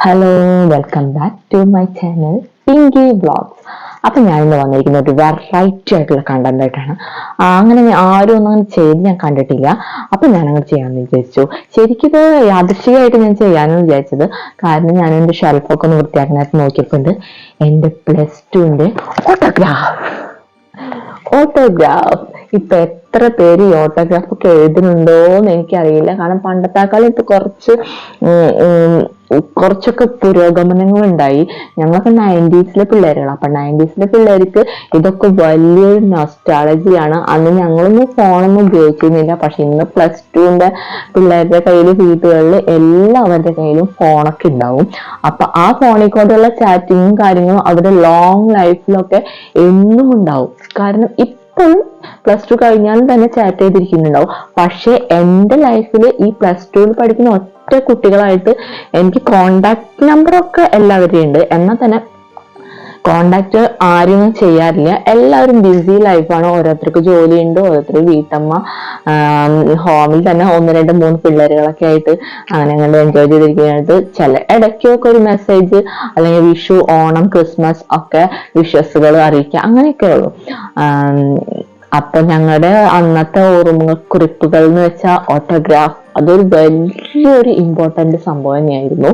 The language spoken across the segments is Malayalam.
Hello welcome back to my channel Pinky vlogs അപ്പൊ ഇന്ന് വന്നിരിക്കുന്നത് ഒരു വെറൈറ്റി ആയിട്ടുള്ള കണ്ടന്റ് ആയിട്ടാണ്. അങ്ങനെ ആരും ഒന്നും അങ്ങനെ ചെയ്ത് ഞാൻ കണ്ടിട്ടില്ല. അപ്പൊ ഞാൻ അങ്ങനെ ചെയ്യാമെന്ന് വിചാരിച്ചു. ശരിക്കും ഇത് യാദൃശികമായിട്ട് ഞാൻ ചെയ്യാമെന്ന് വിചാരിച്ചത്. കാരണം ഞാൻ എന്റെ ഷെൽഫൊക്കെ ഒന്ന് വൃത്തിയാക്കാനായിട്ട് നോക്കിയിട്ടുണ്ട് എന്റെ പ്ലസ് ടുവിന്റെ ഓട്ടോഗ്രാഫ് ഓട്ടോഗ്രാഫ് ഇപ്പൊ എത്ര പേര് ഈ ഓട്ടോഗ്രാഫ് ഒക്കെ എഴുതുന്നുണ്ടോ എന്ന് എനിക്കറിയില്ല. കാരണം പണ്ടത്തെക്കാളും ഇപ്പൊ കുറച്ച് കുറച്ചൊക്കെ പുരോഗമനങ്ങൾ ഉണ്ടായി ഞങ്ങളൊക്കെ നയന്റീസിലെ പിള്ളേരുകളാണ് അപ്പൊ നയന്റീസിലെ പിള്ളേർക്ക് ഇതൊക്കെ വലിയൊരു നൊസ്റ്റാളജിയാണ് അന്ന് ഞങ്ങളൊന്നും ഫോണൊന്നും ഉപയോഗിക്കുന്നില്ല പക്ഷെ ഇന്ന് പ്ലസ് ടുവിന്റെ പിള്ളേരുടെ കയ്യിൽ വീട്ടുകളിൽ എല്ലാവരുടെ കയ്യിലും ഫോണൊക്കെ ഉണ്ടാവും. അപ്പൊ ആ ഫോണിൽ കൊണ്ടുള്ള ചാറ്റിങ്ങും കാര്യങ്ങളും അവരുടെ ലോങ് ലൈഫിലൊക്കെ എന്നും ഉണ്ടാവും. കാരണം ഇപ്പോഴും പ്ലസ് ടു കഴിഞ്ഞാലും തന്നെ ചാറ്റ് ചെയ്തിരിക്കുന്നുണ്ടാവും. പക്ഷേ എന്റെ ലൈഫിൽ ഈ പ്ലസ് ടുവിൽ പഠിക്കുന്ന ഒറ്റ കുട്ടികളായിട്ട് എനിക്ക് കോണ്ടാക്ട് നമ്പറൊക്കെ എല്ലാവരുടെയും ഉണ്ട്. എന്നാൽ തന്നെ കോണ്ടാക്ട് ആരും ചെയ്യാറില്ല. എല്ലാവരും ബിസി ലൈഫാണ് ഓരോരുത്തർക്ക് ജോലിയുണ്ട് ഓരോരുത്തർ വീട്ടമ്മ ഹോമിൽ തന്നെ ഒന്ന് രണ്ട് മൂന്ന് പിള്ളേരുകളൊക്കെ ആയിട്ട് അങ്ങനെ അങ്ങനെ എൻജോയ് ചെയ്തിരിക്കാനായിട്ട് ചില ഇടയ്ക്കൊക്കെ ഒരു മെസ്സേജ് അല്ലെങ്കിൽ വിഷു ഓണം ക്രിസ്മസ് ഒക്കെ വിഷസുകൾ അറിയിക്കുക. അങ്ങനെയൊക്കെ ഉള്ളൂ. അപ്പൊ ഞങ്ങളുടെ അന്നത്തെ ഓർമ്മ കുറിപ്പുകൾ എന്ന് വെച്ചാൽ ഓട്ടോഗ്രാഫ് അതൊരു വലിയൊരു ഇമ്പോർട്ടന്റ് സംഭവം തന്നെയായിരുന്നു.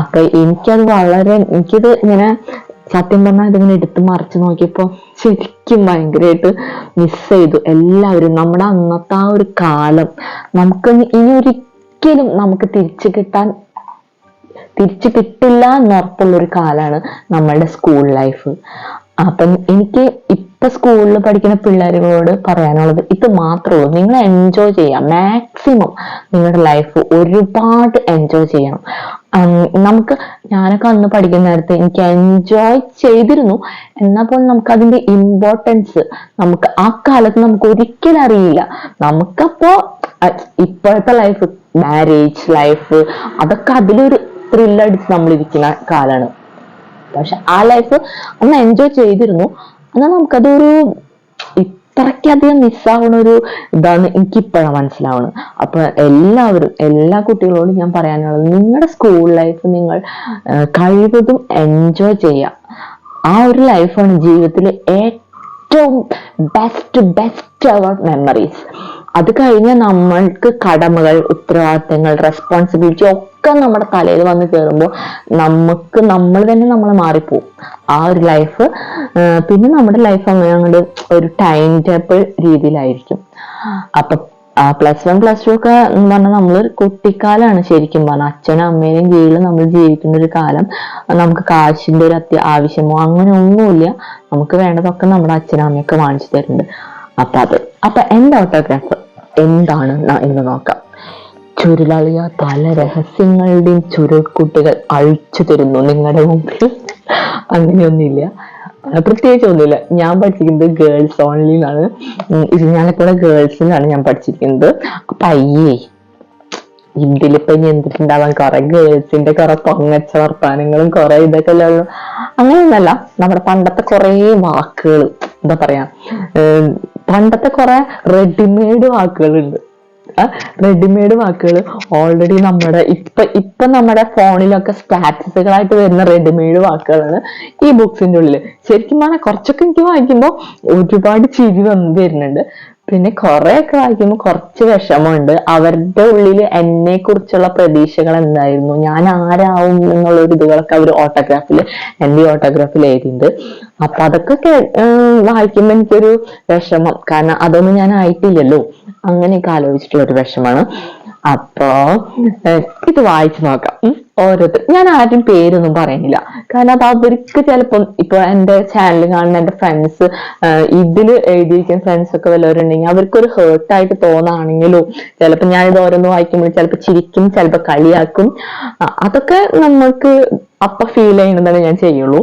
അപ്പൊ എനിക്കത് വളരെ എനിക്കിത് ഇങ്ങനെ സത്യം പറഞ്ഞാൽ ഇതിങ്ങനെ എടുത്ത് മറിച്ച് നോക്കിയപ്പോൾ ശരിക്കും ഭയങ്കരമായിട്ട് മിസ് ചെയ്തു. എല്ലാവരും നമ്മുടെ അന്നത്തെ ആ ഒരു കാലം നമുക്ക് ഇനി ഒരിക്കലും നമുക്ക് തിരിച്ചു കിട്ടാൻ തിരിച്ചു കിട്ടില്ല എന്നുറപ്പുള്ള ഒരു കാലാണ് നമ്മളുടെ സ്കൂൾ ലൈഫ് അപ്പം എനിക്ക് ഇപ്പൊ സ്കൂളിൽ പഠിക്കുന്ന പിള്ളേരുകളോട് പറയാനുള്ളത് ഇത് മാത്രമേ നിങ്ങൾ എൻജോയ് ചെയ്യാം. മാക്സിമം നിങ്ങളുടെ ലൈഫ് ഒരുപാട് എൻജോയ് ചെയ്യണം. നമുക്ക് ഞാനൊക്കെ അന്ന് പഠിക്കുന്ന നേരത്തെ എനിക്ക് എൻജോയ് ചെയ്തിരുന്നു. എന്നാൽ പോലും നമുക്ക് അതിന്റെ ഇമ്പോർട്ടൻസ് നമുക്ക് ആ കാലത്ത് നമുക്ക് ഒരിക്കലും അറിയില്ല. നമുക്കപ്പോ ഇപ്പോഴത്തെ ലൈഫ് മാരേജ് ലൈഫ് അതൊക്കെ അതിലൊരു ത്രില്ലടിച്ച് നമ്മൾ ഇരിക്കുന്ന കാലാണ്. പക്ഷെ ആ ലൈഫ് അന്ന് എൻജോയ് ചെയ്തിരുന്നു. എന്നാൽ നമുക്കതൊരു ഇത്രയ്ക്കധികം മിസ്സാവണ ഒരു ഇതാണ് എനിക്ക് ഇപ്പോഴാണ് മനസ്സിലാവുന്നത്. അപ്പൊ എല്ലാവരും എല്ലാ കുട്ടികളോടും ഞാൻ പറയാനുള്ളത് നിങ്ങളുടെ സ്കൂൾ ലൈഫ് നിങ്ങൾ കഴിവതും എൻജോയ് ചെയ്യുക ആ ഒരു ലൈഫാണ് ജീവിതത്തിലെ ഏറ്റവും ബെസ്റ്റ് ബെസ്റ്റ് അവർ മെമ്മറീസ് അത് കഴിഞ്ഞ് നമ്മൾക്ക് കടമകൾ ഉത്തരവാദിത്തങ്ങൾ റെസ്പോൺസിബിലിറ്റി ഒക്കെ നമ്മുടെ തലയിൽ വന്ന് കയറുമ്പോൾ നമുക്ക് നമ്മൾ തന്നെ നമ്മൾ മാറിപ്പോവും. ആ ഒരു ലൈഫ് പിന്നെ നമ്മുടെ ലൈഫ് അങ്ങനെ ഒരു ടൈം ടേബിൾ രീതിയിലായിരിക്കും. അപ്പൊ പ്ലസ് വൺ പ്ലസ് ടു ഒക്കെ എന്ന് പറഞ്ഞാൽ നമ്മൾ കുട്ടിക്കാലാണ് ശരിക്കും പറഞ്ഞാൽ അച്ഛനും അമ്മേനെയും കീഴിൽ നമ്മൾ ജീവിക്കുന്ന ഒരു കാലം. നമുക്ക് കാശിന്റെ ഒരു അത്യ ആവശ്യമോ അങ്ങനെ ഒന്നുമില്ല. നമുക്ക് വേണ്ടതൊക്കെ നമ്മുടെ അച്ഛനും അമ്മയൊക്കെ വാങ്ങിച്ചു തരുന്നുണ്ട്. അപ്പൊ അത്. അപ്പൊ എന്റെ ഓട്ടോഗ്രാഫ് എന്താണ് എന്ന് നോക്കാം. ചുരുളളിയ പല രഹസ്യങ്ങളുടെയും ചുരുൾക്കുട്ടികൾ അഴിച്ചു തരുന്നു നിങ്ങളുടെ മുമ്പിൽ. അങ്ങനെയൊന്നുമില്ല. പ്രത്യേകിച്ച് ഒന്നുമില്ല. ഞാൻ പഠിച്ചിരിക്കുന്നത് ഗേൾസ് ഓൺലിയിലാണ് ഇരിഞ്ഞാലക്കുട ഗേൾസിലാണ് ഞാൻ പഠിച്ചിരിക്കുന്നത്. അപ്പൊ അയ്യേ ഇതിലിപ്പൊ ഇനി എന്തിട്ടുണ്ടാവാൻ? കുറെ ഗേൾസിന്റെ കുറെ പൊങ്ങച്ച വർത്താനങ്ങളും കുറെ ഇതൊക്കെ അല്ലേ ഉള്ളൂ. അങ്ങനെയൊന്നല്ല നമ്മുടെ പണ്ടത്തെ കുറെ വാക്കുകൾ എന്താ പറയാ പണ്ടത്തെ കുറെ റെഡിമെയ്ഡ് വാക്കുകളുണ്ട്. റെഡിമെയ്ഡ് വാക്കുകൾ ഓൾറെഡി നമ്മുടെ ഇപ്പൊ ഇപ്പൊ നമ്മുടെ ഫോണിലൊക്കെ സ്റ്റാറ്റസുകളായിട്ട് വരുന്ന റെഡിമെയ്ഡ് വാക്കുകളാണ് ഈ ബുക്സിന്റെ ഉള്ളിൽ ശരിക്കും പറഞ്ഞാൽ കുറച്ചൊക്കെ എനിക്ക് വായിക്കുമ്പോൾ ഒരുപാട് ചിരി വന്ന് വരുന്നുണ്ട്. പിന്നെ കുറെ ഒക്കെ വായിക്കുമ്പോൾ കുറച്ച് വിഷമമുണ്ട്. അവരുടെ ഉള്ളിൽ എന്നെ കുറിച്ചുള്ള പ്രതീക്ഷകൾ എന്തായിരുന്നു? ഞാൻ ആരാവും എന്നുള്ള ഒരു ഇതുകളൊക്കെ അവർ ഓട്ടോഗ്രാഫിൽ എന്റെ ഓട്ടോഗ്രാഫിൽ എഴുതിയിട്ടുണ്ട്. അപ്പൊ അതൊക്കെ വായിക്കുമ്പോൾ എനിക്കൊരു വിഷമം. കാരണം അതൊന്നും ഞാൻ ആയിട്ടില്ലല്ലോ. അങ്ങനെയൊക്കെ ആലോചിച്ചിട്ടുള്ള ഒരു വിഷമാണ്. അപ്പോ ഇത് വായിച്ചു നോക്കാം. ഓരോരുത്തർ. ഞാൻ ആരും പേരൊന്നും പറയുന്നില്ല. കാരണം അത് അവർക്ക് ചിലപ്പം ഇപ്പൊ എന്റെ ചാനൽ കാണുന്ന എന്റെ ഫ്രണ്ട്സ് ഇതിൽ എഴുതിയിരിക്കുന്ന ഫ്രണ്ട്സ് ഒക്കെ വല്ലവരുണ്ടെങ്കിൽ അവർക്കൊരു ഹേർട്ട് ആയിട്ട് തോന്നാണെങ്കിലും ചിലപ്പോൾ ഞാൻ ഇത് ഓരോന്ന് വായിക്കുമ്പോൾ ചിലപ്പോൾ ചിരിക്കും ചിലപ്പോൾ കളിയാക്കും. അതൊക്കെ നമ്മൾക്ക് അപ്പൊ ഫീൽ ചെയ്യുന്നതാണ് ഞാൻ ചെയ്യുള്ളൂ.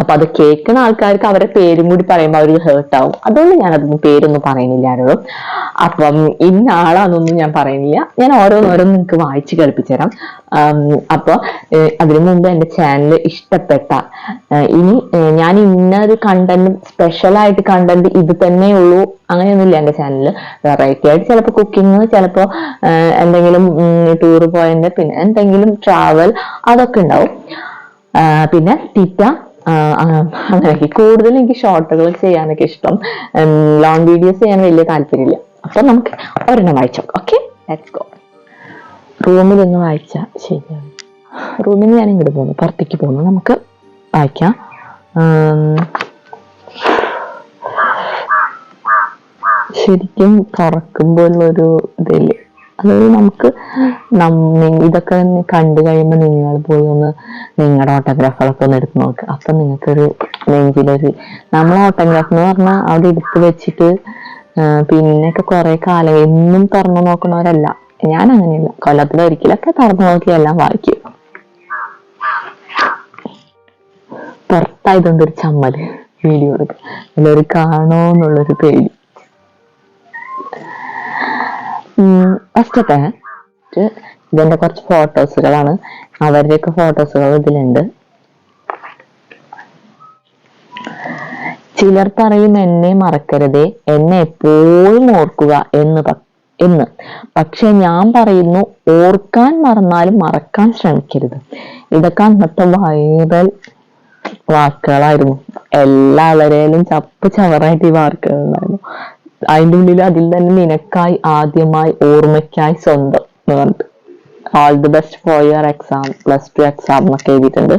അപ്പൊ അത് കേൾക്കുന്ന ആൾക്കാർക്ക് അവരുടെ പേരും കൂടി പറയുമ്പോൾ അവർ ഹേർട്ട് ആവും. അതുകൊണ്ട് ഞാൻ അതൊന്നും പേരൊന്നും പറയുന്നില്ല ആരോടും. അപ്പം ഇന്ന ആളാന്നൊന്നും ഞാൻ പറയുന്നില്ല. ഞാൻ ഓരോന്നോരോന്ന് നിങ്ങൾക്ക് വായിച്ച് കേൾപ്പിച്ചു തരാം അപ്പോൾ അപ്പൊ അതിനു മുമ്പ് എന്റെ ചാനൽ ഇഷ്ടപ്പെട്ട ഇനി ഞാൻ ഇന്നൊരു കണ്ടന്റ് സ്പെഷ്യൽ ആയിട്ട് കണ്ടന്റ് ഇത് തന്നെ ഉള്ളൂ. അങ്ങനെയൊന്നുമില്ല എന്റെ ചാനലിൽ വെറൈറ്റി ആയിട്ട് ചിലപ്പോൾ കുക്കിംഗ് ചിലപ്പോൾ എന്തെങ്കിലും ടൂർ പോയതിന്റെ പിന്നെ എന്തെങ്കിലും ട്രാവൽ അതൊക്കെ ഉണ്ടാവും. പിന്നെ തീറ്റ അങ്ങനെയൊക്കെ കൂടുതൽ എനിക്ക് ഷോർട്ടുകൾ ചെയ്യാനൊക്കെ ഇഷ്ടം. ലോങ് വീഡിയോസ് ചെയ്യാൻ വലിയ താല്പര്യമില്ല. അപ്പൊ നമുക്ക് ഒരെണ്ണം വായിച്ചോ ഓക്കെ ലെറ്റ്സ് ഗോ റൂമിൽ ഒന്ന് വായിച്ചാൽ ശരിയാണ്. റൂമിൽ ഞാൻ ഇങ്ങോട്ട് പോകുന്നു പുറത്തേക്ക് പോകുന്നു നമുക്ക് വായിക്കാം. ശരിക്കും തുറക്കുമ്പോൾ ഒരു ഇതില്ലേ? അതായത് നമുക്ക് ഇതൊക്കെ കണ്ടു കഴിയുമ്പോൾ നിങ്ങൾ പോയി ഒന്ന് നിങ്ങളുടെ ഓട്ടോഗ്രാഫുകളൊക്കെ ഒന്ന് എടുത്ത് നോക്ക്. അപ്പൊ നിങ്ങൾക്കൊരു നെഞ്ചിലൊരു നമ്മൾ ഓട്ടോഗ്രാഫ് എന്ന് പറഞ്ഞാൽ അവിടെ എടുത്ത് വെച്ചിട്ട് പിന്നെയൊക്കെ കുറേ കാലം എന്നും തുറന്നു നോക്കുന്നവരല്ല ഞാൻ അങ്ങനെയല്ല. കൊല്ലത്തിൽ ഒരിക്കലൊക്കെ തുറന്നു നോക്കി എല്ലാം വായിക്കും. പുറത്തായതുകൊണ്ട് ഒരു വീഡിയോ എടുക്കുക എല്ലാവരും കാണോ എന്നുള്ളൊരു പേടി. ഫസ്റ്റത്തെ ഇതിന്റെ കുറച്ച് ഫോട്ടോസുകളാണ്. അവരുടെയൊക്കെ ഫോട്ടോസുകൾ ഇതിലുണ്ട്. ചിലർ പറയും എന്നെ മറക്കരുതേ. എന്നെ എപ്പോഴും ഓർക്കുക എന്ന് എന്ന്. പക്ഷെ ഞാൻ പറയുന്നു ഓർക്കാൻ മറന്നാലും മറക്കാൻ ശ്രമിക്കരുത്. ഇതൊക്കെ അന്നത്തെ വൈറൽ വാക്കുകളായിരുന്നു. എല്ലാവരേലും ചപ്പ് ചവറായിട്ട് ഈ വാക്കുകൾ ഉണ്ടായിരുന്നു. അതിന്റെ ഉള്ളിൽ അതിൽ തന്നെ നിനക്കായി ആദ്യമായി ഓർമ്മയ്ക്കായി സ്വന്തം എന്ന് all the best for your exam plus two exam എന്നൊക്കെ എഴുതിയിട്ടുണ്ട്.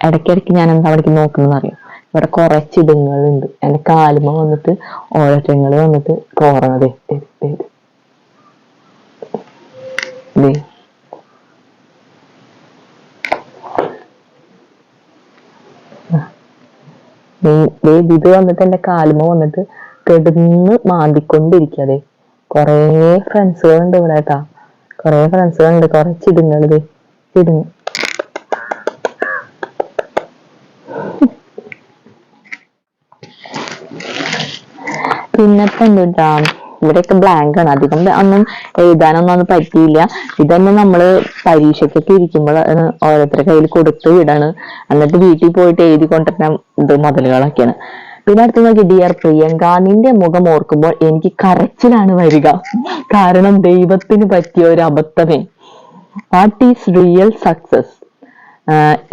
ഇടയ്ക്കിടയ്ക്ക് ഞാൻ എന്താ അവിടേക്ക് നോക്കുന്നത് അറിയാം? ഇവിടെ കുറച്ച് ഇടങ്ങളുണ്ട് എന്റെ കാലുമ വന്നിട്ട് ഓരോറ്റങ്ങൾ വന്നിട്ട് കോറണത് ഇത് വന്നിട്ട് എന്റെ കാലുമ വന്നിട്ട് കിടന്ന് മാന്തിക്കൊണ്ടിരിക്കതെ കൊറേ ഫ്രണ്ട്സുകളുണ്ട് ഇവിടെ കേട്ടാ. കൊറേ ഫ്രണ്ട്സുകളുണ്ട്. കൊറേ ചിടുങ്ങളിത് ചിടുങ്ങ്. പിന്നത്തെ എന്താ ഇവിടെയൊക്കെ ബ്ലാങ്ക് ആണ്. അധികം ഒന്നും എഴുതാനൊന്നും ഒന്നും പറ്റിയില്ല. ഇതന്നെ നമ്മൾ പരീക്ഷയ്ക്കൊക്കെ ഇരിക്കുമ്പോൾ ഓരോരുത്തരുടെ കയ്യിൽ കൊടുത്ത് വിടാണ്. എന്നിട്ട് വീട്ടിൽ പോയിട്ട് എഴുതി കൊണ്ടുവരുന്ന ഇത് മുതലുകളൊക്കെയാണ്. പിന്നെ അടുത്ത് നോക്കി ഡിയർ പ്രിയങ്ക നിന്റെ മുഖം ഓർക്കുമ്പോൾ എനിക്ക് കരച്ചിലാണ് വരിക. കാരണം ദൈവത്തിന് പറ്റിയ ഒരു അബദ്ധമേ. What is real success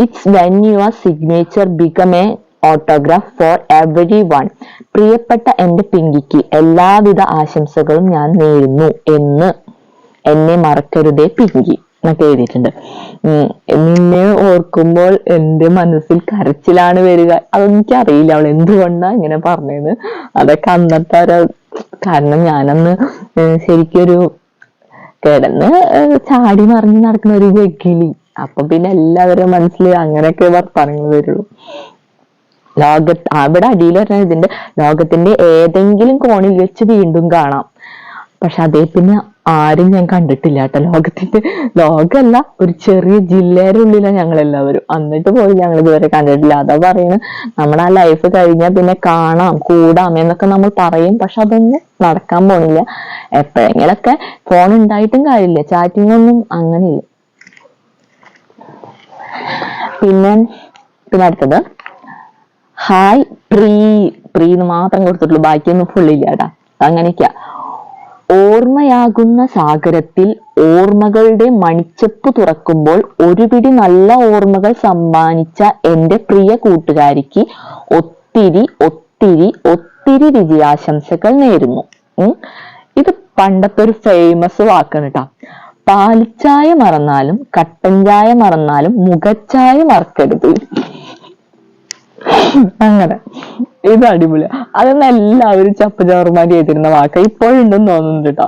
it's when your signature become a autograph for everyone പ്രിയപ്പെട്ട എന്റെ പിങ്കിക്ക് എല്ലാവിധ ആശംസകളും ഞാൻ നേരുന്നു എന്ന് എന്നെ മറക്കരുതേ പിങ്കി. എന്നൊക്കെ എഴുതിയിട്ടുണ്ട്. നിന്നെ ഓർക്കുമ്പോൾ എന്റെ മനസ്സിൽ കരച്ചിലാണ് വരിക? അതൊന്നും എനിക്കറിയില്ല അവൾ എന്തുകൊണ്ടാ ഇങ്ങനെ പറഞ്ഞത് അതൊക്കെ അന്നത്തെ ഒരു കാരണം ഞാനന്ന് ശരിക്കൊരു കിടന്ന് ചാടി മറിഞ്ഞ് നടക്കുന്ന ഒരു വെക്കിലി അപ്പൊ പിന്നെ എല്ലാവരും മനസ്സിൽ അങ്ങനെയൊക്കെ വർത്തമാനങ്ങൾ വരുള്ളൂ. ലോക അവിടെ അടിയിൽ പറഞ്ഞ ഇതിന്റെ ലോകത്തിന്റെ ഏതെങ്കിലും കോണിൽ വെച്ച് വീണ്ടും കാണാം. പക്ഷെ അതേ പിന്നെ ആരും ഞാൻ കണ്ടിട്ടില്ല കേട്ടോ ലോകത്തിന്റെ ലോകമല്ല ഒരു ചെറിയ ജില്ലയുടെ ഉള്ളിലാണ് ഞങ്ങൾ എല്ലാവരും എന്നിട്ട് പോലും ഞങ്ങൾ ഇതുവരെ കണ്ടിട്ടില്ല. അതാ പറയുന്നത് നമ്മുടെ ആ ലൈഫ് കഴിഞ്ഞാൽ പിന്നെ കാണാം കൂടാം എന്നൊക്കെ നമ്മൾ പറയും. പക്ഷെ അതൊന്നും നടക്കാൻ പോണില്ല. എപ്പോഴെങ്കിലൊക്കെ ഫോൺ ഉണ്ടായിട്ടും കാര്യമില്ല. ചാറ്റിംഗ് ഒന്നും അങ്ങനെയില്ല. പിന്നെ പിന്നെ അടുത്തത്. ഹായ് പ്രീ പ്രീ എന്ന് മാത്രം കൊടുത്തിട്ടുള്ളൂ. ബാക്കിയൊന്നും ഫുള്ളില്ല കേട്ടാ. അങ്ങനെയൊക്കെയാ. ഓർമ്മയാകുന്ന സാഗരത്തിൽ ഓർമ്മകളുടെ മണിച്ചപ്പ് തുറക്കുമ്പോൾ ഒരുപിടി നല്ല ഓർമ്മകൾ സമ്മാനിച്ച എന്റെ പ്രിയ കൂട്ടുകാരിക്ക് ഒത്തിരി ഒത്തിരി ഒത്തിരി വിജയാശംസകൾ നേരുന്നു. ഇത് പണ്ടത്തെ ഒരു ഫേമസ് വാക്കാണ് കേട്ടോ പാലിച്ചായ മറന്നാലും കട്ടൻ ചായ മറന്നാലും മുഖച്ചായ മറക്കരുത്. അങ്ങനെ. ഇത് അടിപൊളി അതൊന്നും എല്ലാവരും ചപ്പ് ചവർമാരി ചെയ്തിരുന്ന വാക്ക. ഇപ്പോഴുണ്ടെന്ന് തോന്നുന്നുണ്ട് കേട്ടോ.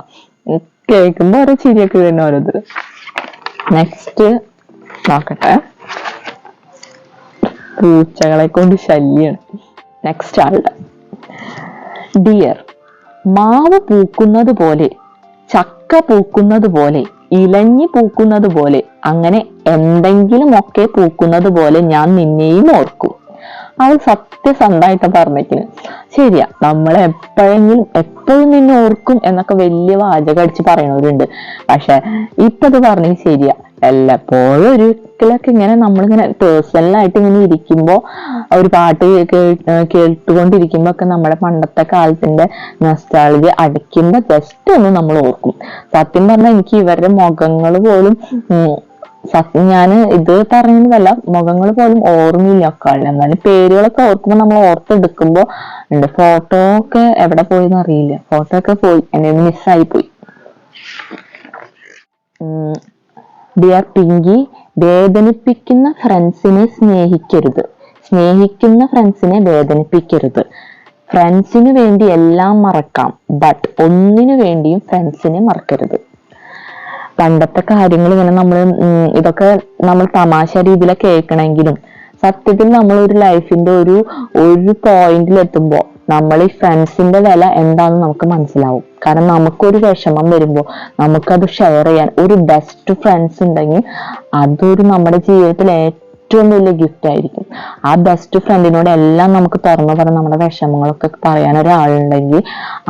കേൾക്കുമ്പോ ഓരോ ചിരിയൊക്കെ വരുന്ന ഓരോരുത്തർ നെക്സ്റ്റ് നോക്കട്ടെ. പൂച്ചകളെ കൊണ്ട് ശല്യാണ്. നെക്സ്റ്റ് ആളുടെ. ഡിയർ മാവ് പൂക്കുന്നത് പോലെ ചക്ക പൂക്കുന്നത് പോലെ ഇലഞ്ഞി പൂക്കുന്നത് പോലെ അങ്ങനെ എന്തെങ്കിലും ഒക്കെ പൂക്കുന്നത് പോലെ ഞാൻ നിന്നെയും ഓർക്കും. അവൾ സത്യസന്ധമായിട്ട് പറഞ്ഞേക്കിന് ശരിയാ നമ്മൾ എപ്പോഴെങ്കിലും എപ്പോഴും നിന്നെ ഓർക്കും എന്നൊക്കെ വലിയ വാചകം അടിച്ച് പറയണവരുണ്ട്. പക്ഷെ ഇപ്പൊ അത് പറഞ്ഞത് ശരിയാ. എല്ലപ്പോഴും ഒരിക്കലൊക്കെ ഇങ്ങനെ നമ്മളിങ്ങനെ പേഴ്സണലായിട്ട് ഇങ്ങനെ ഇരിക്കുമ്പോൾ ഒരു പാട്ട് കേ- കേട്ടുകൊണ്ടിരിക്കുമ്പോ ഒക്കെ നമ്മുടെ പണ്ടത്തെ കാലത്തിന്റെ നൊസ്റ്റാളജി അടിക്കുമ്പോ ജസ്റ്റ് ഒന്ന് നമ്മൾ ഓർക്കും. സത്യം പറഞ്ഞാൽ എനിക്ക് ഇവരുടെ മുഖങ്ങൾ പോലും സത്യം ഞാൻ ഇത് പറയുന്നതല്ല മുഖങ്ങൾ പോലും ഓർമ്മയില്ല ഒക്കെ എന്നാലും പേരുകളൊക്കെ ഓർക്കുമ്പോൾ നമ്മൾ ഓർത്തെടുക്കുമ്പോ ഉണ്ട്. ഫോട്ടോ ഒക്കെ എവിടെ പോയെന്ന് അറിയില്ല. ഫോട്ടോ ഒക്കെ പോയി. എന്നെ മിസ്സായി പോയി. ഡിയർ പിങ്കി വേദനിപ്പിക്കുന്ന ഫ്രണ്ട്സിനെ സ്നേഹിക്കരുത്. സ്നേഹിക്കുന്ന ഫ്രണ്ട്സിനെ വേദനിപ്പിക്കരുത്. ഫ്രണ്ട്സിന് വേണ്ടി എല്ലാം മറക്കാം. ബട്ട് ഒന്നിനു വേണ്ടിയും ഫ്രണ്ട്സിനെ മറക്കരുത്. പണ്ടത്തെ കാര്യങ്ങൾ ഇങ്ങനെ നമ്മൾ ഇതൊക്കെ നമ്മൾ തമാശ രീതിയിലൊക്കെ കേൾക്കണമെങ്കിലും സത്യത്തിൽ നമ്മൾ ഒരു ലൈഫിന്റെ ഒരു ഒരു പോയിന്റിൽ എത്തുമ്പോൾ നമ്മൾ ഈ ഫ്രണ്ട്സിന്റെ വില എന്താണെന്ന് നമുക്ക് മനസ്സിലാവും. കാരണം നമുക്കൊരു വിഷമം വരുമ്പോൾ നമുക്കത് ഷെയർ ചെയ്യാൻ ഒരു ബെസ്റ്റ് ഫ്രണ്ട്സ് ഉണ്ടെങ്കിൽ അതൊരു നമ്മുടെ ജീവിതത്തിൽ ഏറ്റവും വലിയ ഗിഫ്റ്റ് ആയിരിക്കും. ആ ബെസ്റ്റ് ഫ്രണ്ടിനോട് എല്ലാം നമുക്ക് തുറന്നു പറഞ്ഞ് നമ്മുടെ വിഷമങ്ങളൊക്കെ പറയാൻ ഒരാളുണ്ടെങ്കിൽ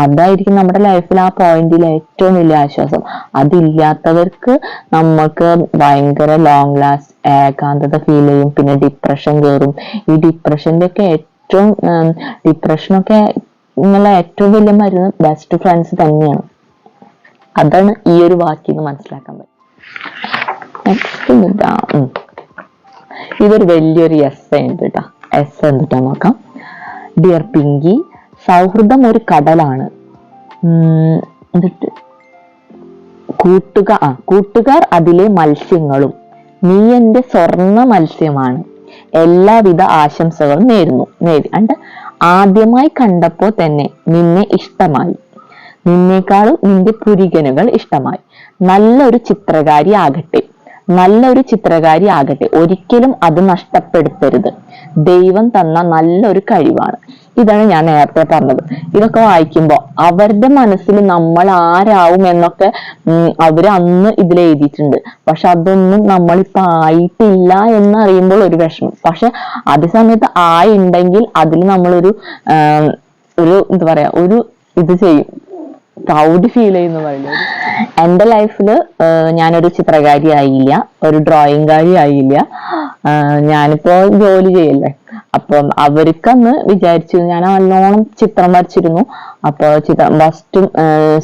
അതായിരിക്കും നമ്മുടെ ലൈഫിൽ ആ പോയിന്റിൽ ഏറ്റവും വലിയ ആശ്വാസം. അതില്ലാത്തവർക്ക് നമുക്ക് ഭയങ്കര ലോങ് ലാസ്റ്റ് ഏകാന്തത ഫീൽ ചെയ്യും. പിന്നെ ഡിപ്രഷൻ കയറും ഈ ഡിപ്രഷന്റെ ഒക്കെ ഏറ്റവും ഡിപ്രഷനൊക്കെ എന്നുള്ള ഏറ്റവും വലിയ മരുന്ന് ബെസ്റ്റ് ഫ്രണ്ട്സ് തന്നെയാണ്. അതാണ് ഈ ഒരു വാക്കിൽ നിന്ന് മനസ്സിലാക്കാൻ പറ്റും നെക്സ്റ്റ് ഇതാ. ഇതൊരു വലിയൊരു എസ് ഉണ്ട് കേട്ടോ എസ് എന്തിട്ടാ നോക്കാം. ഡിയർ പിങ്കി സൗഹൃദം ഒരു കടലാണ്. കൂട്ടുകാർ ആ കൂട്ടുകാർ അതിലെ മത്സ്യങ്ങളും. നീ എന്റെ സ്വർണ മത്സ്യമാണ്. എല്ലാവിധ ആശംസകളും നേരുന്നു. നേടി. അണ്ട് ആദ്യമായി കണ്ടപ്പോ തന്നെ നിന്നെ ഇഷ്ടമായി. നിന്നേക്കാളും നിന്റെ പുരികനുകൾ ഇഷ്ടമായി. നല്ലൊരു ചിത്രകാരി ആകട്ടെ. നല്ലൊരു ചിത്രകാരി ആകട്ടെ. ഒരിക്കലും അത് നഷ്ടപ്പെടുത്തരുത്. ദൈവം തന്ന നല്ലൊരു കഴിവാണ്. ഇതാണ് ഞാൻ നേരത്തെ പറഞ്ഞത്. ഇതൊക്കെ വായിക്കുമ്പോൾ അവരുടെ മനസ്സിൽ നമ്മൾ ആരാവും എന്നൊക്കെ അവർ അന്ന് ഇതിൽ എഴുതിയിട്ടുണ്ട്. പക്ഷെ അതൊന്നും നമ്മളിപ്പോ ആയിട്ടില്ല എന്ന് അറിയുമ്പോൾ ഒരു വിഷമം. പക്ഷെ അതേ സമയത്ത് ആയുണ്ടെങ്കിൽ അതിൽ നമ്മളൊരു ഏർ ഒരു എന്താ പറയാ ഒരു ഇത് ചെയ്യും. പ്രൗഡ് ഫീൽ ചെയ്യുന്ന എന്റെ ലൈഫിൽ ഞാനൊരു ചിത്രകാരി ആയില്ല ഒരു ഡ്രോയിങ് കാരി ആയില്ല. ഞാനിപ്പോ ജോലി ചെയ്യല്ലേ. അപ്പം അവർക്കന്ന് വിചാരിച്ചു ഞാൻ നല്ലോണം ചിത്രം വരച്ചിരുന്നു. അപ്പൊ ചിത്രം ഫസ്റ്റും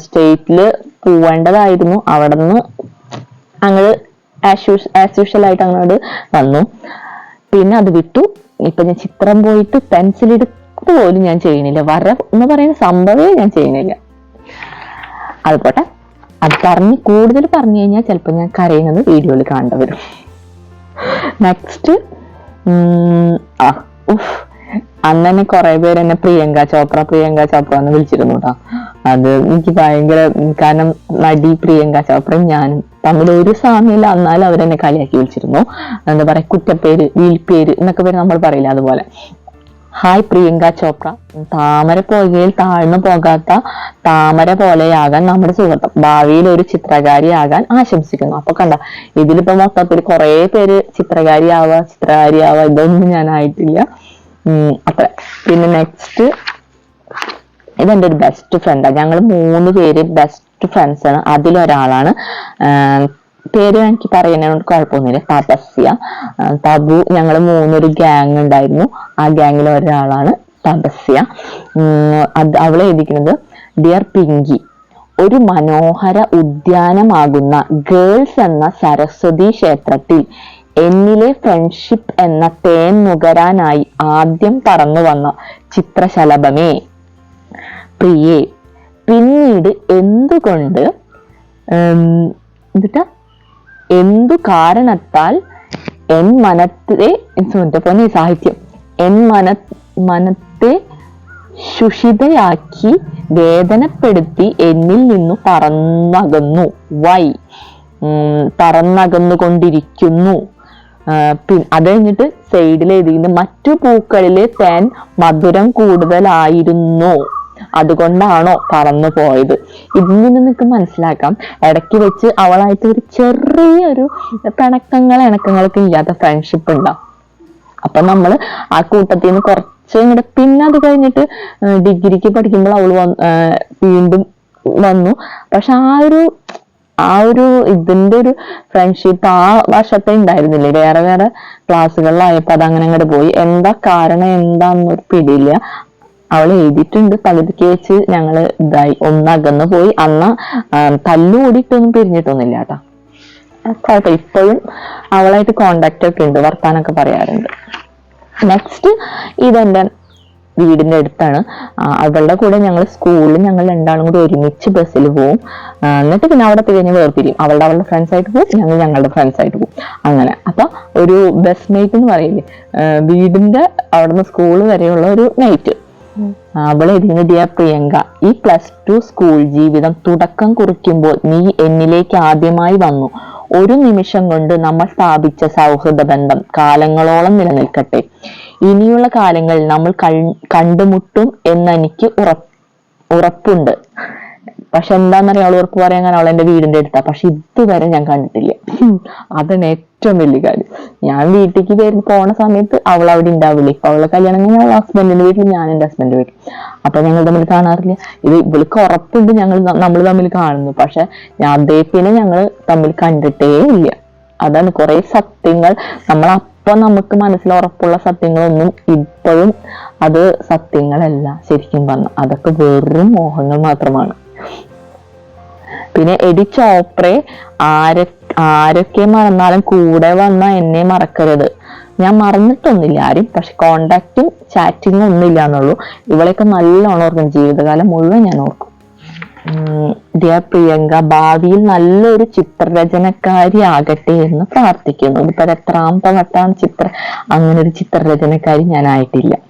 സ്റ്റേറ്റിൽ പോവേണ്ടതായിരുന്നു. അവിടെ നിന്ന് അങ്ങോട്ട് ആസ് യൂഷ്വൽ ആയിട്ട് അങ്ങോട്ട് വന്നു. പിന്നെ അത് വിട്ടു. ഇപ്പൊ ഞാൻ ചിത്രം പോയിട്ട് പെൻസിൽ എടുത്ത് പോലും ഞാൻ ചെയ്യുന്നില്ല. വര എന്ന് പറയുന്ന സംഭവമേ ഞാൻ ചെയ്യണില്ല അത് പോട്ടെ അത് പറഞ്ഞ് കൂടുതൽ പറഞ്ഞു കഴിഞ്ഞാൽ ചിലപ്പോൾ ഞാൻ കരയുന്നത് വീഡിയോയിൽ കാണേണ്ടി വരും. നെക്സ്റ്റ് ആ ഉഫ് അന്ന് തന്നെ കുറെ പേര് എന്നെ പ്രിയങ്ക ചോപ്ര പ്രിയങ്ക ചോപ്ര എന്ന് വിളിച്ചിരുന്നു കേട്ടോ അത് എനിക്ക് ഭയങ്കര കാരണം നടി പ്രിയങ്ക ചോപ്രയും ഞാനും തമ്മിൽ ഒരു സാമ്യമില്ല. എന്നാലും അവരെന്നെ കളിയാക്കി വിളിച്ചിരുന്നു. എന്താ പറയാ കുറ്റപ്പേര് വീൽപ്പേര് എന്നൊക്കെ പേര് നമ്മൾ പറയില്ല അതുപോലെ. ഹായ് പ്രിയങ്ക ചോപ്ര. താമര പുകയിൽ താഴ്ന്നു പോകാത്ത താമര പോലെയാകാൻ നമ്മുടെ സുഹൃത്തം ഭാവിയിൽ ഒരു ചിത്രകാരിയാകാൻ ആശംസിക്കുന്നു. അപ്പൊ കണ്ട ഇതിലിപ്പോ മൊത്തത്തിൽ കുറെ പേര് ചിത്രകാരിയാവുക ചിത്രകാരിയാവുക ഇതൊന്നും ഞാൻ ആയിട്ടില്ല. അത്ര പിന്നെ നെക്സ്റ്റ് ഇതെന്റെ ഒരു ബെസ്റ്റ് ഫ്രണ്ടാണ് ഞങ്ങൾ മൂന്ന് പേര് ബെസ്റ്റ് ഫ്രണ്ട്സ് ആണ്. അതിലൊരാളാണ് പേര് എനിക്ക് പറയുന്നതിനോട് കുഴപ്പമൊന്നുമില്ല. തപസ്യ തബു ഞങ്ങൾ മൂന്നൊരു ഗ്യാങ് ഉണ്ടായിരുന്നു. ആ ഗ്യാങ്ങിൽ ഒരാളാണ് തപസ്യ. അത് അവൾ എഴുതിക്കുന്നത് ഡിയർ പിങ്കി ഒരു മനോഹര ഉദ്യാനമാകുന്ന ഗേൾസ് എന്ന സരസ്വതി ക്ഷേത്രത്തിൽ എന്നിലെ ഫ്രണ്ട്ഷിപ്പ് എന്ന തേൻ നുകരാനായി ആദ്യം പറന്നു വന്ന ചിത്രശലഭമേ. പ്രിയേ പിന്നീട് എന്തുകൊണ്ട് എന്നിട്ടാ എന്തു കാരണത്താൽ എൻ മനത്തെ പൊന്നി സാഹിത്യം എൻ മന മനത്തെ ശുഷിതയാക്കി വേദനപ്പെടുത്തി എന്നിൽ നിന്നു പറന്നകന്നു. വൈ. പറന്നകന്നുകൊണ്ടിരിക്കുന്നു. അത് കഴിഞ്ഞിട്ട് സൈഡിൽ മറ്റു പൂക്കളിലെ തേൻ മധുരം കൂടുതലായിരുന്നു. അതുകൊണ്ടാണോ പറന്നു പോയത്? ഇതിൽ നിന്ന് മനസ്സിലാക്കാം. ഇടയ്ക്ക് വെച്ച് അവളായിട്ട് ഒരു ചെറിയൊരു പിണക്കങ്ങൾ ഇണക്കങ്ങളൊക്കെ ഇല്ലാത്ത ഫ്രണ്ട്ഷിപ്പ് ഉണ്ടാവും അപ്പൊ നമ്മൾ ആ കൂട്ടത്തിൽ നിന്ന് കുറച്ച് ഇങ്ങോട്ട് പിന്നെ അത് കഴിഞ്ഞിട്ട് ഡിഗ്രിക്ക് പഠിക്കുമ്പോൾ വന്ന് വീണ്ടും വന്നു. പക്ഷെ ആ ഒരു ആ ഒരു ഇതിന്റെ ഒരു ഫ്രണ്ട്ഷിപ്പ് ആ വർഷത്തെ ഉണ്ടായിരുന്നില്ല. വേറെ വേറെ ക്ലാസ്സുകളിലായപ്പോ അത് അങ്ങനെ അങ്ങോട്ട് പോയി. എന്താ കാരണം? എന്താന്നൊരു പിടിയില്ല. അവൾ എഴുതിയിട്ടുണ്ട് പകുതിക്ക് വെച്ച് ഞങ്ങൾ ഇതായി ഒന്ന് അകന്ന് പോയി. അന്ന് തല്ലുകൂടിയിട്ടൊന്നും പിരിഞ്ഞിട്ടൊന്നുമില്ല കേട്ടോ. ഇപ്പോഴും അവളായിട്ട് കോണ്ടാക്ട് ഒക്കെ ഉണ്ട് വർത്താനൊക്കെ പറയാറുണ്ട്. നെക്സ്റ്റ് ഇതെന്റെ വീടിന്റെ അടുത്താണ്. അവളുടെ കൂടെ ഞങ്ങൾ സ്കൂളിൽ ഞങ്ങൾ രണ്ടാളും കൂടി ഒരുമിച്ച് ബസ്സിൽ പോവും. എന്നിട്ട് പിന്നെ അവിടെ തിരിഞ്ഞ് വേർപിരിയും. അവളുടെ അവളുടെ ഫ്രണ്ട്സ് ആയിട്ട് പോകും ഞങ്ങൾ ഞങ്ങളുടെ ഫ്രണ്ട്സ് ആയിട്ട് പോകും അങ്ങനെ. അപ്പൊ ഒരു ബസ് മേറ്റ് എന്ന് പറയില്ലേ? വീടിന്റെ അവിടുന്ന് സ്കൂൾ വരെയുള്ള ഒരു നൈറ്റ് അവളെ ഡിയർ പ്രിയങ്ക ഈ പ്ലസ് ടു സ്കൂൾ ജീവിതം തുടക്കം കുറിക്കുമ്പോൾ നീ എന്നിലേക്ക് ആദ്യമായി വന്നു. ഒരു നിമിഷം കൊണ്ട് നമ്മൾ സ്ഥാപിച്ച സൗഹൃദ ബന്ധം കാലങ്ങളോളം നിലനിൽക്കട്ടെ. ഇനിയുള്ള കാലങ്ങളിൽ നമ്മൾ കണ്ടുമുട്ടും എന്നെനിക്ക് ഉറപ്പ് ഉറപ്പുണ്ട്. പക്ഷെ എന്താണെന്നറിയാം അവൾ ഉറപ്പ് പറയാൻ അവൾ എന്റെ വീടിന്റെ അടുത്താ. പക്ഷെ ഇതുവരെ ഞാൻ കണ്ടിട്ടില്ല. അതാണ് ഏറ്റവും വലിയ കാര്യം. ഞാൻ വീട്ടിലേക്ക് വരുന്ന പോണ സമയത്ത് അവൾ അവിടെ ഉണ്ടാവില്ല? ഇപ്പൊ അവളെ കല്യാണം കഴിഞ്ഞാൽ അവളെ ഹസ്ബൻഡിന്റെ വീട്ടിൽ ഞാൻ എന്റെ ഹസ്ബൻഡിന്റെ വീട്ടിൽ. അപ്പൊ ഞങ്ങൾ തമ്മിൽ കാണാറില്ല. ഇത് ഇവൾക്ക് ഉറപ്പുണ്ട് ഞങ്ങൾ നമ്മൾ തമ്മിൽ കാണുന്നു. പക്ഷെ അദ്ദേഹത്തിനെ ഞങ്ങൾ തമ്മിൽ കണ്ടിട്ടേ ഇല്ല. അതാണ് കുറെ സത്യങ്ങൾ. നമ്മൾ അപ്പൊ നമുക്ക് മനസ്സിൽ ഉറപ്പുള്ള സത്യങ്ങളൊന്നും ഇപ്പോഴും അത് സത്യങ്ങളല്ല. ശരിക്കും പറഞ്ഞു അതൊക്കെ വെറും മോഹങ്ങൾ മാത്രമാണ്. പിന്നെ എഡി ചോപ്രെ ആരെ ആരൊക്കെ മറന്നാലും കൂടെ വന്ന എന്നെ മറക്കരുത്. ഞാൻ മറന്നിട്ടൊന്നുമില്ല ആരും. പക്ഷെ കോണ്ടാക്റ്റും ചാറ്റിങ്ങും ഒന്നും ഇല്ല എന്നുള്ളൂ ഇവളെയൊക്കെ നല്ലോണം ഓർക്കും. ജീവിതകാലം മുഴുവൻ ഞാൻ ഓർക്കും. ഡിയർ പ്രിയങ്ക ഭാവിയിൽ നല്ലൊരു ചിത്രരചനക്കാരി ആകട്ടെ എന്ന് പ്രാർത്ഥിക്കുന്നു. ഇതിപ്പോ എത്രാമത്തെ വട്ടാണ് ചിത്ര അങ്ങനെ ഒരു ചിത്രരചനക്കാരി ഞാൻ ആയിട്ടില്ല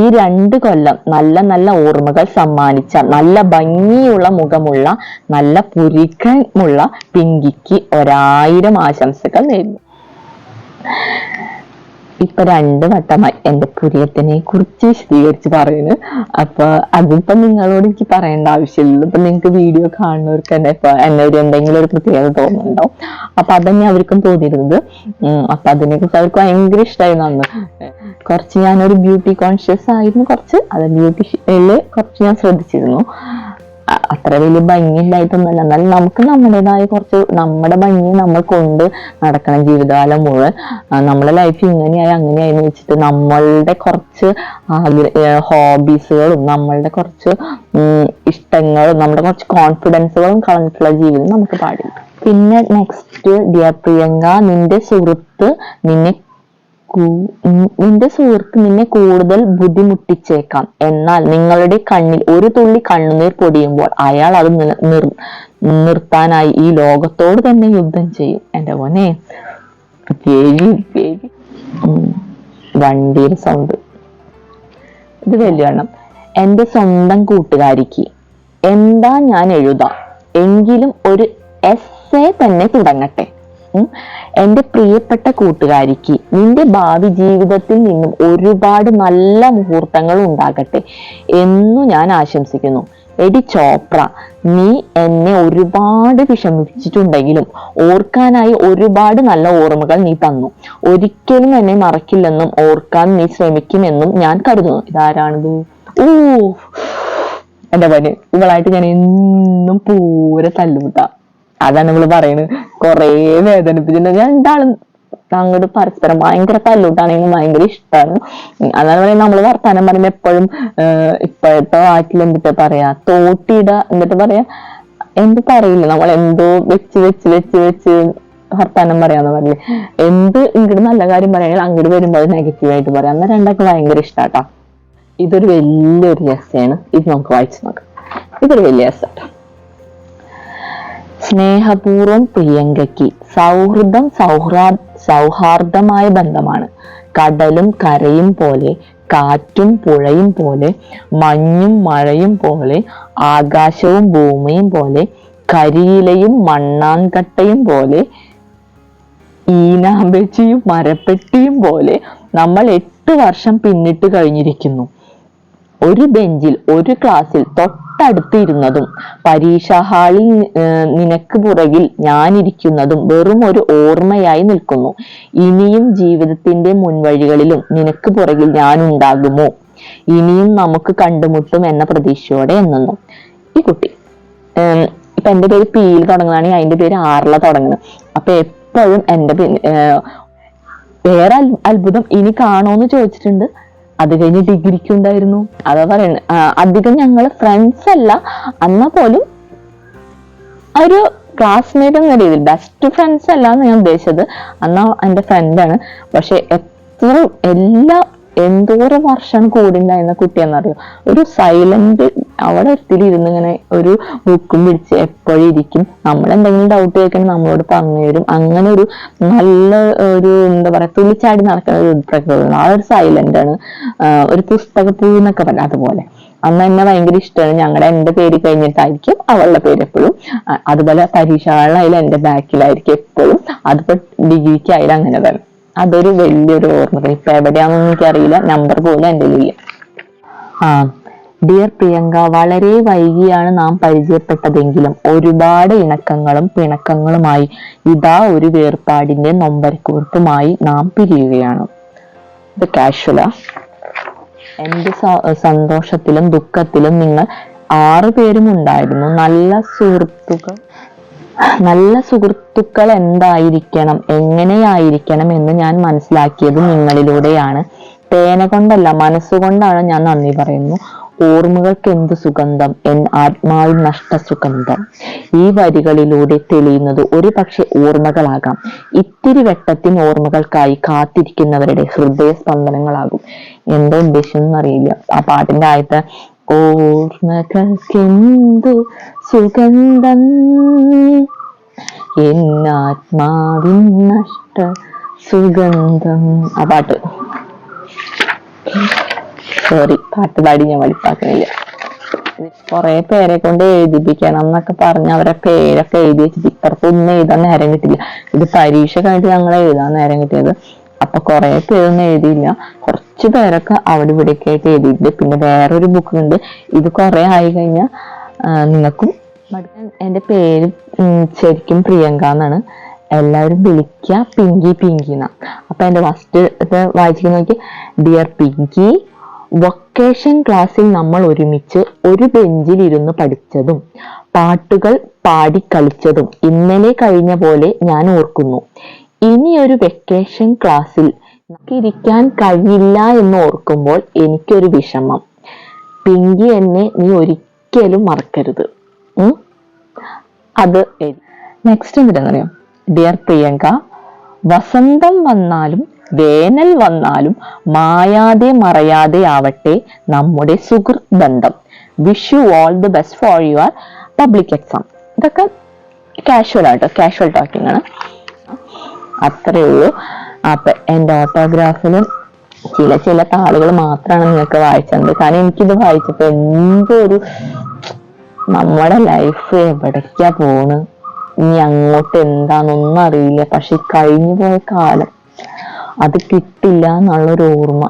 ഈ രണ്ട് കൊല്ലം നല്ല നല്ല ഓർമ്മകൾ സമ്മാനിച്ച നല്ല ഭംഗിയുള്ള മുഖമുള്ള നല്ല പുരികമുള്ള പിങ്കിക്ക് ഒരായിരം ആശംസകൾ നേരുന്നു. ഇപ്പൊ രണ്ട് വട്ടമായി എന്റെ പുരിയത്തിനെ കുറിച്ച് വിശദീകരിച്ച് പറയുന്നു. അപ്പൊ അതിപ്പോ നിങ്ങളോട് എനിക്ക് പറയേണ്ട ആവശ്യമില്ല. ഇപ്പൊ നിങ്ങൾക്ക് വീഡിയോ കാണുന്നവർക്ക് തന്നെ ഇപ്പൊ എന്നെ ഒരു എന്തെങ്കിലും ഒരു പ്രത്യേകത തോന്നുന്നുണ്ടാവും അപ്പൊ അതന്നെ അവർക്കും തോന്നിയിരുന്നത്. അപ്പൊ അതിനെ കുറിച്ച് അവർക്ക് ഭയങ്കര ഇഷ്ടമായിരുന്നു അന്ന് കുറച്ച് ഞാനൊരു ബ്യൂട്ടി കോൺഷ്യസ് ആയിരുന്നു. കുറച്ച് അത് ബ്യൂട്ടിയിൽ കുറച്ച് ഞാൻ ശ്രദ്ധിച്ചിരുന്നു. അത്ര വലിയ ഭംഗി ഉണ്ടായിട്ടൊന്നുമല്ല എന്നാലും നമുക്ക് നമ്മുടേതായ കുറച്ച് നമ്മുടെ ഭംഗി നമ്മൾ കൊണ്ട് നടക്കണം ജീവിതകാലം മുഴുവൻ നമ്മുടെ ലൈഫ് ഇങ്ങനെയായി അങ്ങനെയായി എന്ന് വെച്ചിട്ട് നമ്മളുടെ കുറച്ച് ഹോബീസുകളും നമ്മളുടെ കുറച്ച് ഇഷ്ടങ്ങളും നമ്മുടെ കുറച്ച് കോൺഫിഡൻസുകളും കളഞ്ഞിട്ടുള്ള ജീവിതം നമുക്ക് പാടില്ല. പിന്നെ നെക്സ്റ്റ് ഡിയർ പ്രിയങ്ക നിന്റെ സുഹൃത്ത് നിന്നെ നിന്റെ സുഹൃത്ത് നിന്നെ കൂടുതൽ ബുദ്ധിമുട്ടിച്ചേക്കാം. എന്നാൽ നിങ്ങളുടെ കണ്ണിൽ ഒരു തുള്ളി കണ്ണുനീർ പൊടിയുമ്പോൾ അയാൾ അത് നിർ നിർത്താനായി ഈ ലോകത്തോട് തന്നെ യുദ്ധം ചെയ്യും. എന്റെ മോനെ ഉം. വണ്ടിയുടെ സൗണ്ട്. ഇത് വലിയണം എന്റെ സ്വന്തം കൂട്ടുകാരിക്ക് എന്താ ഞാൻ എഴുതാം? എങ്കിലും ഒരു എസ് എ തന്നെ തുടങ്ങട്ടെ. ഉം. എന്റെ പ്രിയപ്പെട്ട കൂട്ടുകാരിക്ക് നിന്റെ ഭാവി ജീവിതത്തിൽ നിന്നും ഒരുപാട് നല്ല മുഹൂർത്തങ്ങൾ ഉണ്ടാകട്ടെ എന്നു ഞാൻ ആശംസിക്കുന്നു. എടി ചോപ്ര നീ എന്നെ ഒരുപാട് വിഷമിപ്പിച്ചിട്ടുണ്ടെങ്കിലും ഓർക്കാനായി ഒരുപാട് നല്ല ഓർമ്മകൾ നീ തന്നു. ഒരിക്കലും എന്നെ മറക്കില്ലെന്നും ഓർക്കാൻ നീ ശ്രമിക്കുമെന്നും ഞാൻ കരുതുന്നു. ഇതാരാണിത്? ഓ എന്റെ പനി ഇവളായിട്ട് ഞാൻ എന്നും പൂരെ തല്ലുമുട്ടാ. അതാണ് നമ്മൾ പറയുന്നത് കൊറേ വേദനിപ്പിച്ചിട്ടുണ്ട്. രണ്ടാളും അങ്ങോട്ട് പരസ്പരം ഭയങ്കര തല്ലോട്ടാണെങ്കിൽ ഭയങ്കര ഇഷ്ടമാണ് അതാണ് പറയുന്നത് നമ്മൾ വർത്താനം പറയുമ്പോ എപ്പോഴും ഇപ്പോഴത്തെ വാക്കിൽ എന്നിട്ട് പറയാ? തോട്ടിട എന്നിട്ട് പറയാ? എന്ത് പറയില്ല. നമ്മൾ എന്തോ വെച്ച് വെച്ച് വെച്ച് വെച്ച് വർത്താനം പറയാന്ന് പറഞ്ഞില്ലേ? എന്ത് ഇങ്ങോട്ട് നല്ല കാര്യം പറയുകയാണെങ്കിൽ അങ്ങോട്ട് വരുമ്പോൾ അത് നെഗറ്റീവ് ആയിട്ട് പറയാം. എന്നാൽ രണ്ടൊക്കെ ഭയങ്കര ഇഷ്ടാട്ടാ. ഇതൊരു വലിയൊരു രസമാണ് ഇത് നമുക്ക് വായിച്ചു നോക്കാം. ഇതൊരു വലിയ രസമാണ് സ്നേഹപൂർവം പ്രിയങ്കയ്ക്ക് സൗഹൃദം സൗഹ്രാ സൗഹാർദ്ദമായ ബന്ധമാണ്. കടലും കരയും പോലെ കാറ്റും പുഴയും പോലെ മഞ്ഞും മഴയും പോലെ ആകാശവും ഭൂമിയും പോലെ കരിയിലയും മണ്ണാൻകട്ടയും പോലെ ഈനാമ്പച്ചിയും മരപ്പെട്ടിയും പോലെ നമ്മൾ എട്ട് വർഷം പിന്നിട്ട് കഴിഞ്ഞിരിക്കുന്നു. ഒരു ബെഞ്ചിൽ ഒരു ക്ലാസ്സിൽ തൊട്ട തൊട്ടടുത്തിരുന്നതും പരീക്ഷാ ഹാളിൽ നിനക്ക് പുറകിൽ ഞാനിരിക്കുന്നതും വെറും ഒരു ഓർമ്മയായി നിൽക്കുന്നു. ഇനിയും ജീവിതത്തിന്റെ മുൻവഴികളിലും നിനക്ക് പുറകിൽ ഞാൻ ഉണ്ടാകുമോ ഇനിയും നമുക്ക് കണ്ടുമുട്ടും എന്ന പ്രതീക്ഷയോടെ എന്നുന്നു. ഈ കുട്ടി ഇപ്പൊ എന്റെ പേര് പിയിൽ തുടങ്ങുന്നതാണെങ്കിൽ അതിന്റെ പേര് ആറില തുടങ്ങുന്നത്. അപ്പൊ എപ്പോഴും ഏർ, വേറെ അത്ഭുതം ഇനി കാണോന്ന് ചോദിച്ചിട്ടുണ്ട്. അത് കഴിഞ്ഞ് ഡിഗ്രിക്ക് ഉണ്ടായിരുന്നു. അതാ പറയുന്നത് അധികം ഞങ്ങൾ ഫ്രണ്ട്സ് അല്ല. എന്നാ പോലും ഒരു ക്ലാസ്മേറ്റ് എന്ന രീതിയിൽ ബെസ്റ്റ് ഫ്രണ്ട്സ് അല്ല എന്ന് ഞാൻ ഉദ്ദേശിച്ചത്. എന്നാ എന്റെ ഫ്രണ്ടാണ് പക്ഷെ എത്ര എല്ലാ എന്തോരം വർഷം കൂടി ഉണ്ടായിരുന്ന കുട്ടിയെന്നറിയോ ഒരു സൈലന്റ് അവിടെ ഇരുന്ന് ഇങ്ങനെ ഒരു ബുക്കും പിടിച്ച് എപ്പോഴും ഇരിക്കും. നമ്മൾ എന്തെങ്കിലും ഡൗട്ട് കേൾക്കണം നമ്മളോട് പറഞ്ഞു തരും. അങ്ങനെ ഒരു നല്ല ഒരു എന്താ പറയാ തുള്ളിച്ചാടി നടക്കുന്ന ഒരു പ്രകൃതമാണ് ആ ഒരു സൈലന്റ് ആണ്. ഒരു പുസ്തക എന്നൊക്കെ പറയാം അതുപോലെ. അന്ന് എന്നെ ഭയങ്കര ഇഷ്ടമാണ് ഞങ്ങളുടെ എന്റെ പേര് കഴിഞ്ഞിട്ടായിരിക്കും അവളുടെ പേര് എപ്പോഴും. അതുപോലെ പരീക്ഷകളിലായാലും എന്റെ ബാക്കിലായിരിക്കും എപ്പോഴും. അതിപ്പോ ഡിഗ്രിക്കായാലും അങ്ങനെ തന്നെ. അതൊരു വലിയൊരു ഓർമ്മ ഇപ്പൊ എവിടെയാണെന്ന് എനിക്കറിയില്ല. നമ്പർ പോലും എന്റെ ഇല്ല ആ ഡിയർ പ്രിയങ്ക വളരെ വൈകിയാണ് നാം പരിചയപ്പെട്ടതെങ്കിലും ഒരുപാട് ഇണക്കങ്ങളും പിണക്കങ്ങളുമായി ഇതാ ഒരു വേർപാടിന്റെ നൊമ്പരക്കുറിപ്പുമായി നാം പിരിയുകയാണ്. കാഷ്വലാ എന്റെ സന്തോഷത്തിലും ദുഃഖത്തിലും നിങ്ങൾ ആറു പേരും ഉണ്ടായിരുന്നു. നല്ല സുഹൃത്തുക്കൾ നല്ല സുഹൃത്തുക്കൾ എന്തായിരിക്കണം എങ്ങനെയായിരിക്കണം എന്ന് ഞാൻ മനസ്സിലാക്കിയത് നിങ്ങളിലൂടെയാണ്. പേന കൊണ്ടല്ല മനസ്സുകൊണ്ടാണ് ഞാൻ നന്ദി പറയുന്നു. ഓർമ്മകൾക്ക് എന്ത് സുഗന്ധം? എൻ ആത്മാവിൽ നഷ്ട സുഗന്ധം. ഈ വരികളിലൂടെ തെളിയുന്നത് ഒരു പക്ഷെ ഓർമ്മകളാകാം. ഇത്തിരി വെട്ടത്തിന് ഓർമ്മകൾക്കായി കാത്തിരിക്കുന്നവരുടെ ഹൃദയ സ്പന്ദനങ്ങളാകും എന്താ ഉദ്ദേശം അറിയില്ല ആ പാട്ടിന്റെ ആയത്തെ ഓർമ്മകൾക്കെന്തു സുഗന്ധം? എൻ എന്നാത്മാവിൻ നഷ്ട സുഗന്ധം. ആ പാട്ട്. സോറി പാട്ട് പാടി ഞാൻ വെളിപ്പാക്കുന്നില്ല കുറെ പേരെ കൊണ്ട് എഴുതിപ്പിക്കണം എന്നൊക്കെ പറഞ്ഞ് അവരെ പേരൊക്കെ എഴുതി വെച്ചിട്ട് ഇപ്പുറത്ത് ഒന്നും എഴുതാൻ നേരം കിട്ടില്ല ഇത് പരീക്ഷ കഴിഞ്ഞിട്ട് ഞങ്ങൾ എഴുതാൻ നേരം കിട്ടിയത്. അപ്പൊ കുറെ പേരൊന്നും എഴുതിയില്ല. കുറച്ച് പേരൊക്കെ അവിടെ ഇവിടെയൊക്കെ ആയിട്ട് എഴുതിയിട്ടുണ്ട്. പിന്നെ വേറൊരു ബുക്ക് ഉണ്ട്. ഇത് കുറെ ആയി കഴിഞ്ഞാൽ നിങ്ങൾക്കും എന്റെ പേര് ശരിക്കും പ്രിയങ്ക എന്നാണ്. എല്ലാവരും വിളിക്കുക പിങ്കി പിങ്കി എന്നാ അപ്പൊ എന്റെ ഫസ്റ്റ് വായിച്ചിരിക്കുന്ന നോക്കി ഡിയർ പിങ്കി വൊക്കേഷൻ ക്ലാസ്സിൽ നമ്മൾ ഒരുമിച്ച് ഒരു ബെഞ്ചിൽ ഇരുന്ന് പഠിച്ചതും പാട്ടുകൾ പാടി കളിച്ചതും ഇന്നലെ കഴിഞ്ഞ പോലെ ഞാൻ ഓർക്കുന്നു. ഇനി ഒരു വെക്കേഷൻ ക്ലാസ്സിൽ ഇരിക്കാൻ കഴിയില്ല എന്ന് ഓർക്കുമ്പോൾ എനിക്കൊരു വിഷമം. പിങ്കി എന്നെ നീ ഒരിക്കലും മറക്കരുത്? അത് നെക്സ്റ്റ് എന്തിനാണെന്നറിയാം ഡിയർ പ്രിയങ്ക വസന്തം വന്നാലും വേനൽ വന്നാലും മായാതെ മറയാതെ ആവട്ടെ നമ്മുടെ സുഹൃത്ത് ബന്ധം. Wish you all the best for your public exam ഇതൊക്കെ കാഷ്വൽ ആട്ടോ കാഷ്വൽ ടോക്കിംഗ് ആണ്. അത്രേ ഉള്ളൂ. അപ്പൊ എന്റെ ഓട്ടോഗ്രാഫിലും ചില ചില താളുകൾ മാത്രമാണ് നിങ്ങൾക്ക് വായിച്ചത്. കാരണം എനിക്കിത് വായിച്ചപ്പോ എന്തോ ഒരു നമ്മുടെ ലൈഫ് എവിടേക്കാ പോണ്? ഇനി അങ്ങോട്ട് എന്താണെന്നൊന്നും അറിയില്ല. പക്ഷെ കഴിഞ്ഞു പോയ കാലം. അത് കിട്ടില്ല എന്നുള്ളൊരു ഓർമ്മ.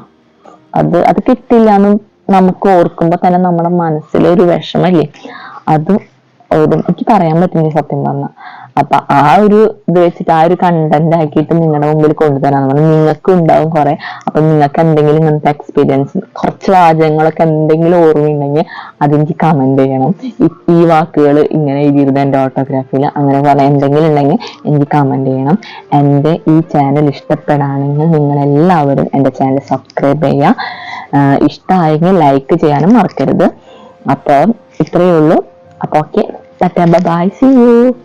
അത് അത് കിട്ടില്ല എന്ന് നമുക്ക് ഓർക്കുമ്പോ തന്നെ നമ്മുടെ മനസ്സിലെ ഒരു വിഷമല്ലേ? അത് എനിക്ക് പറയാൻ പറ്റില്ല സത്യം പറഞ്ഞ. അപ്പൊ ആ ഒരു ഇത് വെച്ചിട്ട് ആ ഒരു കണ്ടന്റ് ആക്കിയിട്ട് നിങ്ങളുടെ മുമ്പിൽ കൊണ്ടുതരാന്ന് പറഞ്ഞു നിങ്ങൾക്ക് ഉണ്ടാവും കുറെ. അപ്പൊ നിങ്ങൾക്ക് എന്തെങ്കിലും ഇങ്ങനത്തെ എക്സ്പീരിയൻസ് കുറച്ച് വാചകങ്ങളൊക്കെ എന്തെങ്കിലും ഓർമ്മയുണ്ടെങ്കിൽ അതെനിക്ക് കമന്റ് ചെയ്യണം. ഈ- വാക്കുകൾ ഇങ്ങനെ എഴുതിയിരുന്നത് എന്റെ ഓട്ടോഗ്രാഫിയിൽ അങ്ങനെ പറഞ്ഞ എന്തെങ്കിലും ഉണ്ടെങ്കിൽ എനിക്ക് കമന്റ് ചെയ്യണം. എന്റെ ഈ ചാനൽ ഇഷ്ടപ്പെടാണെങ്കിൽ നിങ്ങൾ എല്ലാവരും എന്റെ ചാനൽ സബ്സ്ക്രൈബ് ചെയ്യുക ഇഷ്ടമായെങ്കിൽ ലൈക്ക് ചെയ്യാനും മറക്കരുത്. അപ്പൊ ഇത്രയേ ഉള്ളൂ. അപ്പൊ ഓക്കെ ബൈ സി യു